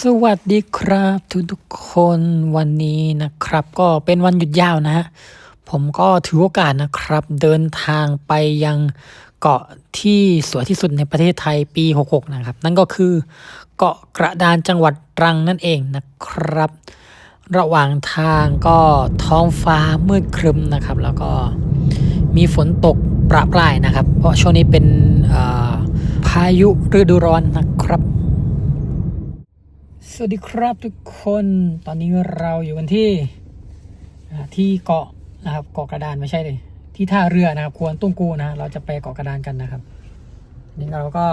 สวัสดีครับทุกๆคนวันนี้นะครับ ก็เป็นวันหยุดยาวนะฮะผมก็ถือโอกาสนะครับ เดินทางไปยังเกาะที่สวยที่สุดในประเทศไทยปี 66 นะครับ นั่นก็คือเกาะกระดานจังหวัดตรังนั่นเองนะครับ ระหว่างทางก็ท้องฟ้ามืดครึมนะครับ แล้วก็มีฝนตกประปรายนะครับ เพราะช่วงนี้เป็นพายุฤดูร้อนนะครับ วัสดีครับทุกคนตอนนี้เราอยู่กันที่ที่เกาะนะครับเกาะกระดานไม่ใช่เลยที่ท่าเรือนะครับ ควรตุ้งกูนะเราจะไปเกาะกระดานกันนะครับนี่เราก็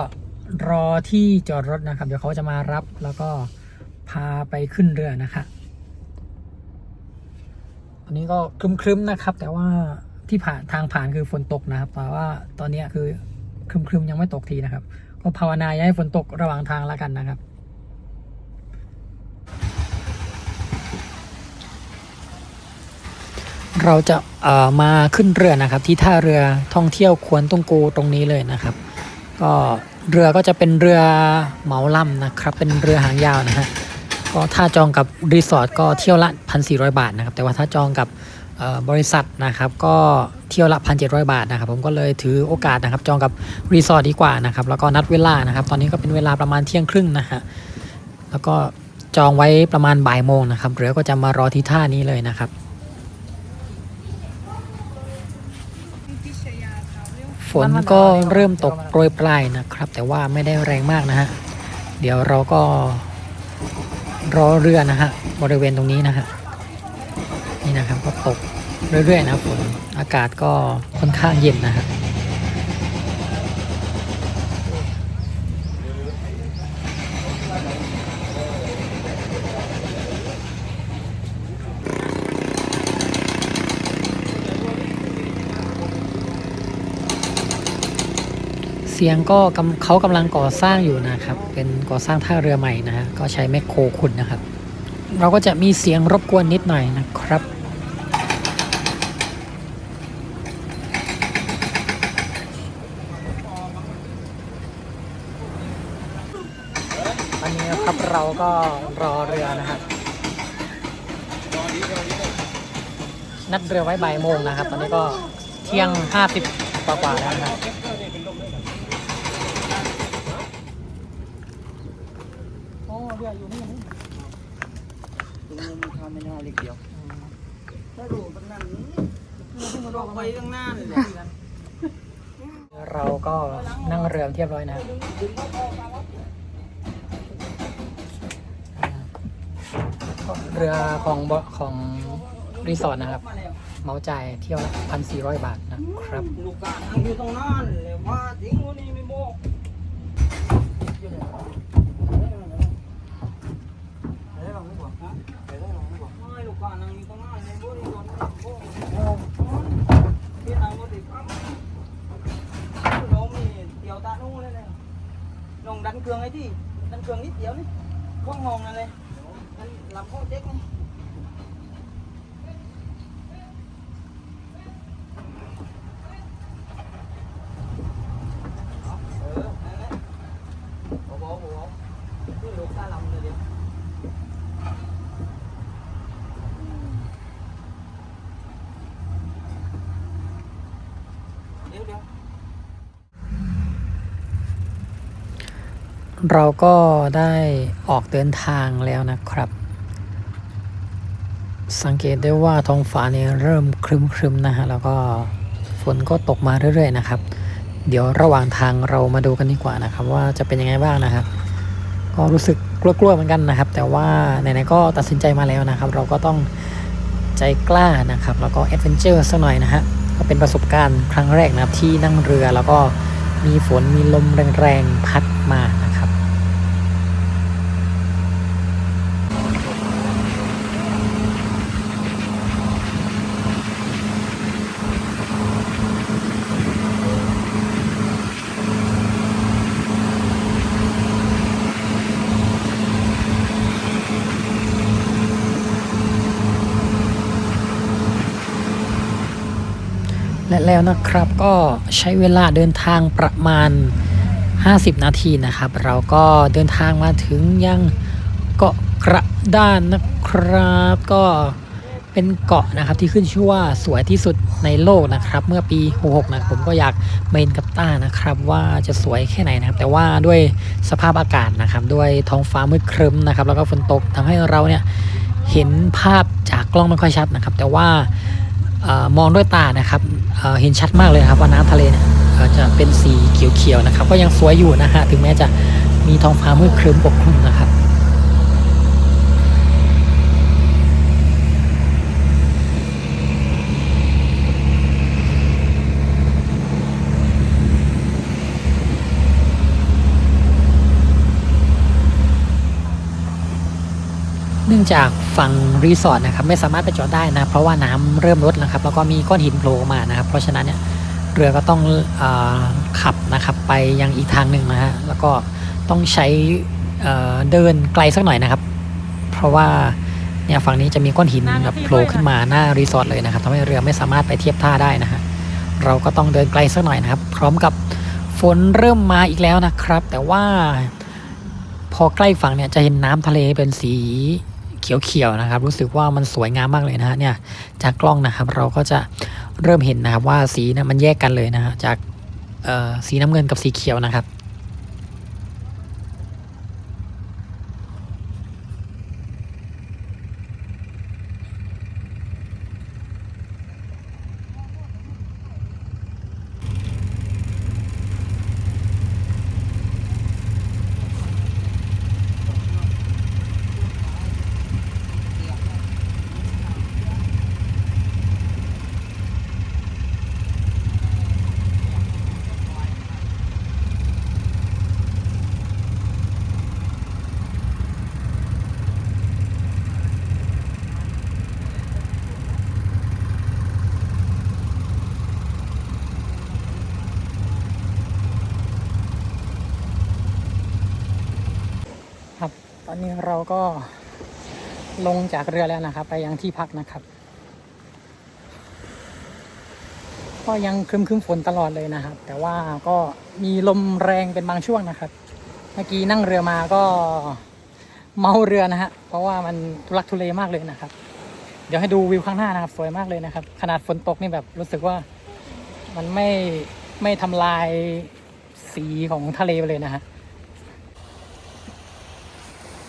รอที่จอดรถนะครับ เดี๋ยวเขาจะมารับแล้วก็พาไปขึ้นเรือนะคะอันนี้ก็ครึ้มๆนะครับ แต่ว่าที่ผ่านทางผ่านคือฝนตกนะครับแต่ว่าตอนนี้คือครึ้มๆยังไม่ตกทีนะครับ ก็ภาวนาอย่าให้ฝนตกระหว่างทางแล้วกันนะครับ เราจะมาขึ้นเรือนะครับ ที่ท่าเรือท่องเที่ยวควนตุงกูตรงนี้เลยนะครับ ก็เรือก็จะเป็นเรือเหมาลำนะครับ เป็นเรือหางยาวนะฮะก็ถ้าจองกับรีสอร์ทก็เที่ยวละ1,400 บาทนะครับ แต่ว่าถ้าจองกับบริษัทนะครับ ก็เที่ยวละ1,700 บาทนะครับ ผมก็เลยถือโอกาสนะครับ จองกับรีสอร์ทดีกว่านะครับ แล้วก็นัดเวลานะครับ ตอนนี้ก็เป็นเวลาประมาณเที่ยงครึ่งนะฮะแล้วก็จองไว้ประมาณบ่ายโมงนะครับเรือก็จะมารอที่ท่านี้เลยนะครับ นก็เริ่มตกโปรยปลายนะครับ แต่ว่าไม่ได้แรงมากนะฮะ เดี๋ยวเราก็รอเรือนะฮะบริเวณตรงนี้นะฮะนี่นะครับก็ตกเรื่อยๆนะฝนอากาศก็ค่อนข้างเย็นนะฮะ เสียงก็เขากำลังก่อสร้างอยู่นะครับ เป็นก่อสร้างท่าเรือใหม่นะฮะก็ใช้แมคโครขุดนะครับ เราก็จะมีเสียงรบกวนนิดหน่อยนะครับตอนนี้นะครับเราก็รอเรือนะครับ นัดเรือไว้บ่ายโมงนะครับ ตอนนี้ก็เที่ยงห้าสิบกว่าๆแล้วนะครับโอ้ เรืออยู่นี่ตรงนี้มันทำไม่ได้เล็กเดียวถ้าดูตรงนั้นเราไปข้างหน้าเลยเราก็นั่งเรือเรียบร้อยนะเรือของของรีสอร์ทนะครับเมาจ่ายเที่ยวละพันสี่ร้อยบาทนะครับลูกกานั่งอยู่ตรงนั้นเลยว่าทิ้งวันนี้ไม่บอกไม่ลูกกานั่งอยู่ตรงนั้นเลยบ่ได้โดนบอกที่นั่งก็ติดปั๊มน้องมีเดี่ยวตานู่นเลยเนี่ยน้ องดันเครื่องไอ้ที่ดันเครื่องนิดเดียวนี่ข้องห้องนั่นเลยนั่นลำข้อเจ๊กนี่เออนั่นแหละโอ้โหโอ้โหนี่ลูกตาลำเลยดิเดี๋ยวเดี๋ยว เราก็ได้ออกเดินทางแล้วนะครับ สังเกตได้ว่าท้องฟ้าเนี่ยเริ่มครึมๆนะฮะแล้วก็ฝนก็ตกมาเรื่อยๆนะครับ เดี๋ยวระหว่างทางเรามาดูกันดีกว่านะครับ ว่าจะเป็นยังไงบ้างนะครับ ก็รู้สึกกลัวๆเหมือนกันนะครับ แต่ว่าไหนๆก็ตัดสินใจมาแล้วนะครับ เราก็ต้องใจกล้านะครับ แล้วก็แอดเวนเจอร์สักหน่อยนะฮะก็เป็นประสบการณ์ครั้งแรกนะครับที่นั่งเรือแล้วก็มีฝนมีลมแรงๆพัดมา แล้วนะครับ ก็ใช้เวลาเดินทางประมาณ 50 นาทีนะครับ เราก็เดินทางมาถึงยังเกาะกระด้านนะครับ ก็เป็นเกาะนะครับที่ขึ้นชื่อว่าสวยที่สุดในโลกนะครับ เมื่อปี 66 นะผมก็อยากเมนกับต้านะครับ ว่าจะสวยแค่ไหนนะครับ แต่ว่าด้วยสภาพอากาศนะครับ ด้วยท้องฟ้ามืดครึ้มนะครับ แล้วก็ฝนตกทำให้เราเนี่ยเห็นภาพจากกล้องไม่ค่อยชัดนะครับ แต่ว่า มองด้วยตานะครับเเห็นชัดมากเลยครับว่าน้ำทะเลเนี่ยจะเป็นสีเขียวๆนะครับ ก็ยังสวยอยู่นะฮะถึงแม้จะมีท้องฟ้ามืดครึ้มปกคลุมนะครับเนื่องจาก ฝั่งรีสอร์ทนะครับไม่สามารถไปจอดได้นะเพราะว่าน้ำเริ่มลดนะครับแล้วก็มีก้อนหินโผล่ออกมานะครับเพราะฉะนั้นเนี่ยเรือก็ต้องอขับนะครับไปยังอีกทางหนึ่งนะฮะแล้วก็ต้องใช้เดินไกลสักหน่อยนะครับ เพราะว่าเนี่ยฝั่งนี้จะมีก้อนหินแบบโผล่ขึ้นมาหน้ารีสอร์ทเลยนะครับทำให้เรือไม่สามารถไปเทียบท่าได้นะฮะเราก็ต้องเดินไกลสักหน่อยนะครับ พร้อมกับฝนเริ่มมาอีกแล้วนะครับ แต่ว่าพอใกล้ฝั่งเนี่ยจะเห็นน้ำทะเลเป็นสี เขียวๆนะครับ รู้สึกว่ามันสวยงามมากเลยนะฮะเนี่ยจากกล้องนะครับเราก็จะเริ่มเห็นนะครับว่าสีนะมันแยกกันเลยนะฮะจากสีน้ำเงินกับสีเขียวนะครับ อนนี้เราก็ลงจากเรือแล้วนะครับ ไปยังที่พักนะครับ ก็ยังครึมครึมฝนตลอดเลยนะครับ แต่ว่าก็มีลมแรงเป็นบางช่วงนะครับ เมื่อกี้นั่งเรือมาก็เมาเรือนะฮะเพราะว่ามันทุลักทุเลมากเลยนะครับ เดี๋ยวให้ดูวิวข้างหน้านะครับ สวยมากเลยนะครับ ขนาดฝนตกนี่แบบรู้สึกว่ามันไม่ไม่ทำลายสีของทะเลไปเลยนะฮะ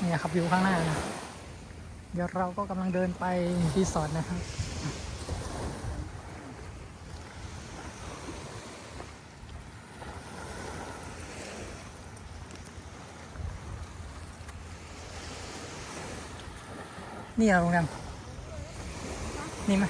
นี่นะครับวิวข้างหน้านะเดี๋ยวเราก็กำลังเดินไปรีสอร์ทนะครับนี่เหรอโรงแรมนี่ไหม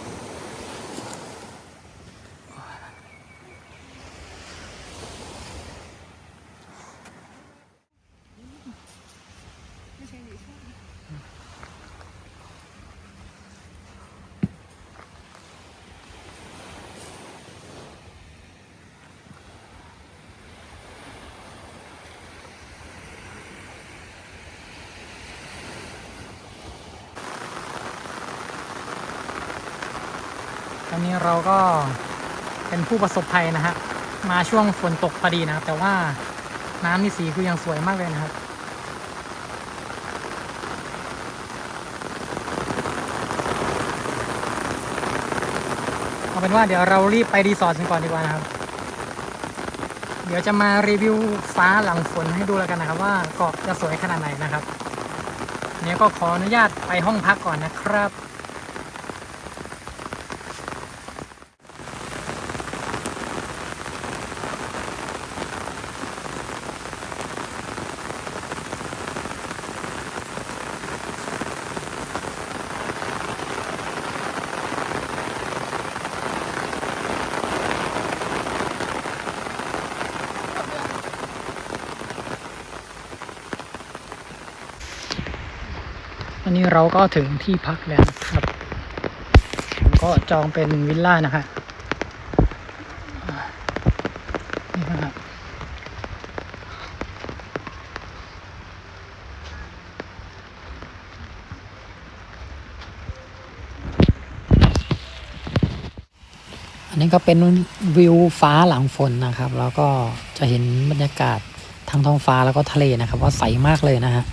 อนนี้เราก็เป็นผู้ประสบภัยนะฮะ มาช่วงฝนตกพอดีนะครับ แต่ว่าน้ำนี่สีคือยังสวยมากเลยนะครับเอาเป็นว่าเดี๋ยวเรารีบไปรีสอร์ทกันก่อนดีกว่านะครับ เดี๋ยวจะมารีวิวฟ้าหลังฝนให้ดูแล้วกันนะครับ ว่าเกาะจะสวยขนาดไหนนะครับเนี้ยก็ขออนุญาตไปห้องพักก่อนนะครับ นี้เราก็ถึงที่พักแล้วครับผมก็จองเป็นวิลล่านะฮะนี่นะครับอันนี้ก็เป็นวิวฟ้าหลังฝนนะครับ แล้วก็จะเห็นบรรยากาศทางท้องฟ้าแล้วก็ทะเลนะครับ ว่าใสมากเลยนะฮะ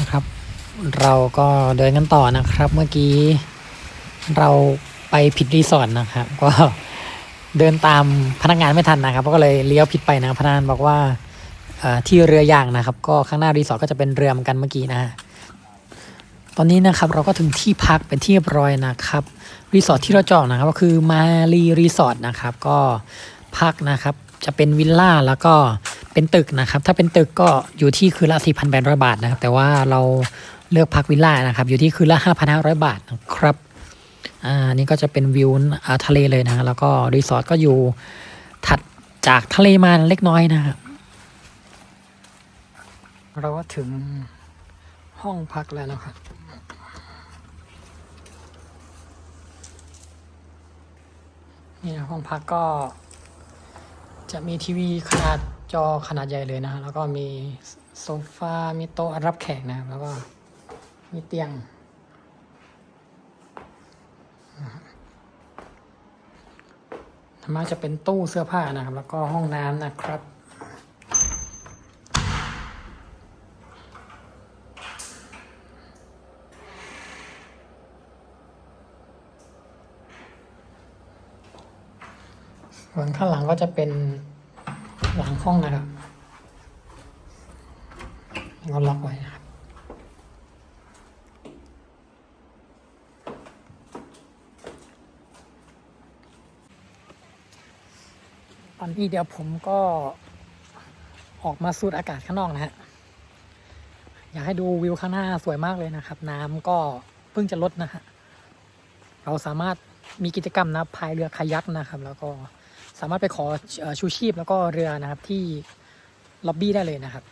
นะครับ เราก็เดินกันต่อนะครับ เมื่อกี้เราไปผิดรีสอร์ทนะครับ ก็เดินตามพนักงานไม่ทันนะครับก็เลยเลี้ยวผิดไปนะพนักงานบอกว่าที่เรือยางนะครับ ก็ข้างหน้ารีสอร์ทก็จะเป็นเรือเหมือนกันเมื่อกี้นะตอนนี้นะครับเราก็ถึงที่พักเป็นที่เรียบร้อยนะครับรีสอร์ทที่เราจองนะครับ ก็คือมารีรีสอร์ทนะครับ ก็พักนะครับจะเป็นวิลล่าแล้วก็เป็นตึกนะครับ ถ้าเป็นตึกก็อยู่ที่คืนละ4,800บาทนะครับ แต่ว่าเรา เลือกพักวิลล่านะครับ อยู่ที่คืนละ 5,500 บาทนะครับอ่านี่ก็จะเป็นวิวอ่าทะเลเลยนะฮะแล้วก็รีสอร์ทก็อยู่ถัดจากทะเลมาเล็กน้อยนะครับเราก็ถึงห้องพักแล้วนะครับนี่นะห้องพักก็จะมีทีวีขนาดจอขนาดใหญ่เลยนะฮะแล้วก็มีโซฟา มีโต๊ะรับแขกนะครับแล้วก็ มีเตียง ธรรมะจะเป็นตู้เสื้อผ้านะครับ แล้วก็ห้องน้ำนะครับส่วนข้างหลังก็จะเป็นหลังห้องนะครับก็ล็อกไว้นะครับ อนนี้เดี๋ยวผมก็ออกมาสูดอากาศข้างนอกนะฮะ อยากให้ดูวิวข้างหน้าสวยมากเลยนะครับ น้ำก็เพิ่งจะลดนะฮะ เราสามารถมีกิจกรรมนะพายเรือคายักนะครับ แล้วก็สามารถไปขอเอ่อชูชีพแล้วก็เรือนะครับที่ล็อบบี้ได้เลยนะครับ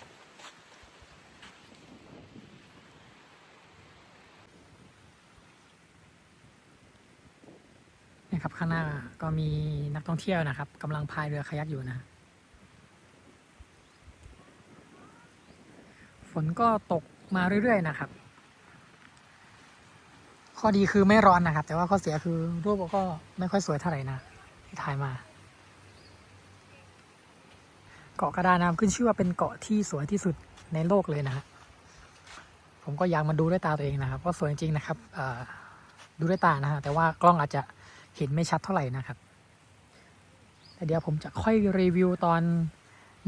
ครับข้างหน้าก็มีนักท่องเที่ยวนะครับกำลังพายเรือคายักอยู่นะ ฝนก็ตกมาเรื่อยๆนะครับ ข้อดีคือไม่ร้อนนะครับ แต่ว่าข้อเสียคือรูปก็ไม่ค่อยสวยเท่าไหร่นะที่ถ่ายมา เกาะกระดานน้ำขึ้นชื่อว่าเป็นเกาะที่สวยที่สุดในโลกเลยนะฮะผมก็อยากมาดูด้วยตาตัวเองนะครับว่าสวยจริงๆนะครับดูด้วยตานะฮะแต่ว่ากล้องอาจจะ เห็นไม่ชัดเท่าไหร่นะครับแต่เดี๋ยวผมจะค่อยรีวิวตอน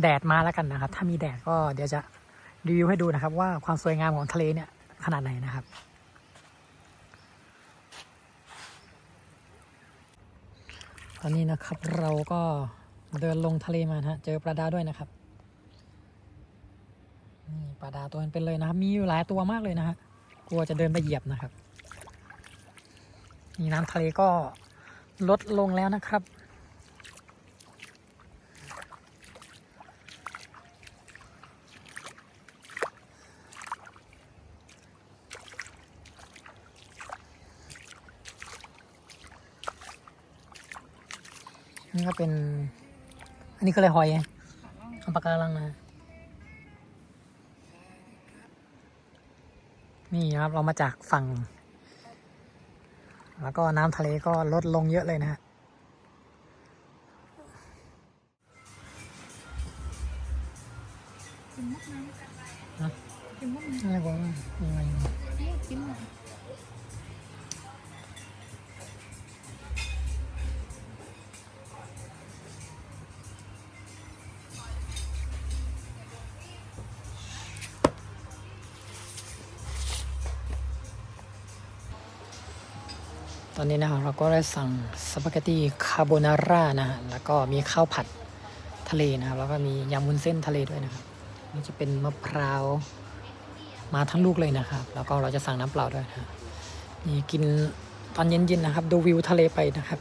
แดดมาแล้วกันนะครับ ถ้ามีแดดก็เดี๋ยวจะรีวิวให้ดูนะครับ ว่าความสวยงามของทะเลเนี่ยขนาดไหนนะครับ ตอนนี้นะครับเราก็เดินลงทะเลมาฮะเจอปลาดาด้วยนะครับนี่ปลาดาวตัวเป็นเลยนะครับ มีอยู่หลายตัวมากเลยนะฮะกลัวจะเดินไปเหยียบนะครับนี่น้ำทะเลก็ ลดลงแล้วนะครับ นี่ก็เป็น อันนี้คืออะไรหอยไงอาปาการังนะ นี่ครับเรามาจากฝั่ง แล้วก็น้ำทะเลก็ลดลงเยอะเลยนะฮะฮะ ก็ได้สั่งสปาเกตตีคาโบนาร่านะฮะแล้วก็มีข้าวผัดทะเลนะครับ แล้วก็มียำวุ้นเส้นทะเลด้วยนะครับนี่จะเป็นมะพร้าวมาทั้งลูกเลยนะครับ แล้วก็เราจะสั่งน้ำเปล่าด้วยนะครับนี่กินตอนเย็นๆนะครับ ดูวิวทะเลไปนะครับ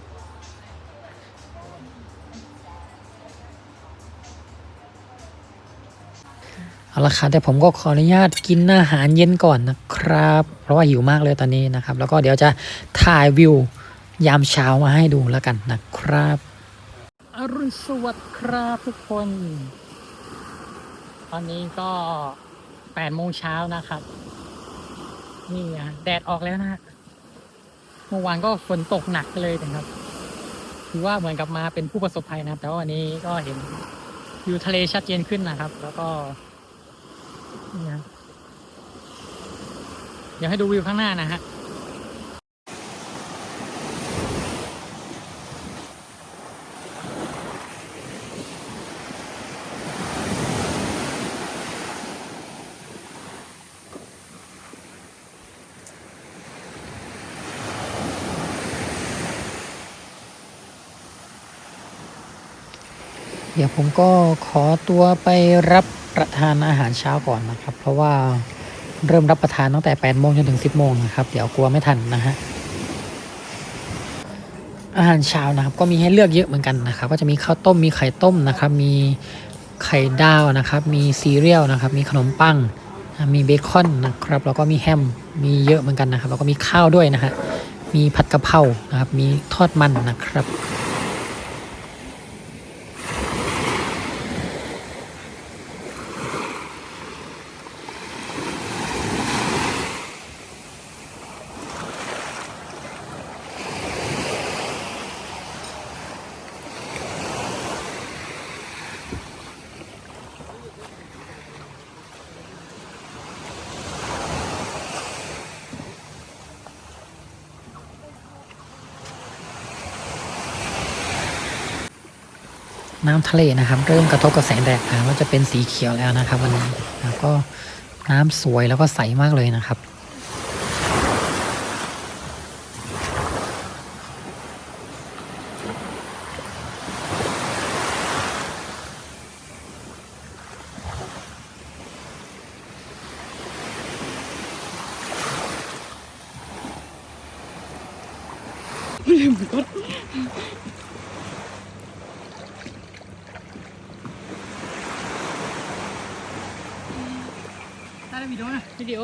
เอาละครับแต่ผมก็ขออนุญาตกินอาหารเย็นก่อนนะครับ เพราะว่าหิวมากเลยตอนนี้นะครับ แล้วก็เดี๋ยวจะถ่ายวิว ยามเช้ามาให้ดูแล้วกันนะครับ อรุณสวัสดิ์ครับทุกคน ตอนนี้ก็แปดโมงเช้านะครับ นี่อะแดดออกแล้วนะฮะเมื่อวานก็ฝนตกหนักเลยนะครับ ถือว่าเหมือนกับมาเป็นผู้ประสบภัยนะครับ แต่ว่าวันนี้ก็เห็นวิวทะเลชัดเจนขึ้นนะครับ แล้วก็นี่นะเดี๋ยวให้ดูวิวข้างหน้านะฮะ เดี๋ยวผมก็ขอตัวไปรับประทานอาหารเช้าก่อนนะครับ เพราะว่าเริ่มรับประทานตั้งแต่8โมงจนถึง 10โมงนะครับ เดี๋ยวกลัวไม่ทันนะฮะอาหารเช้านะครับก็มีให้เลือกเยอะเหมือนกันนะครับ ก็จะมีข้าวต้มมีไข่ต้มนะครับ มีไข่ดาวนะครับ มีซีเรียลนะครับ มีขนมปังมีเบคอนนะครับแล้วก็มีแฮมมีเยอะเหมือนกันนะครับแล้วก็มีข้าวด้วยนะฮะมีผัดกะเพรานะครับ มีทอดมันนะครับ น้ำทะเลนะครับ เริ่มกระทบกับแสงแดดนะว่าจะเป็นสีเขียวแล้วนะครับวันนี้แล้วก็น้ำสวยแล้วก็ใสมากเลยนะครับได้ วิดีโอนะวิดีโอ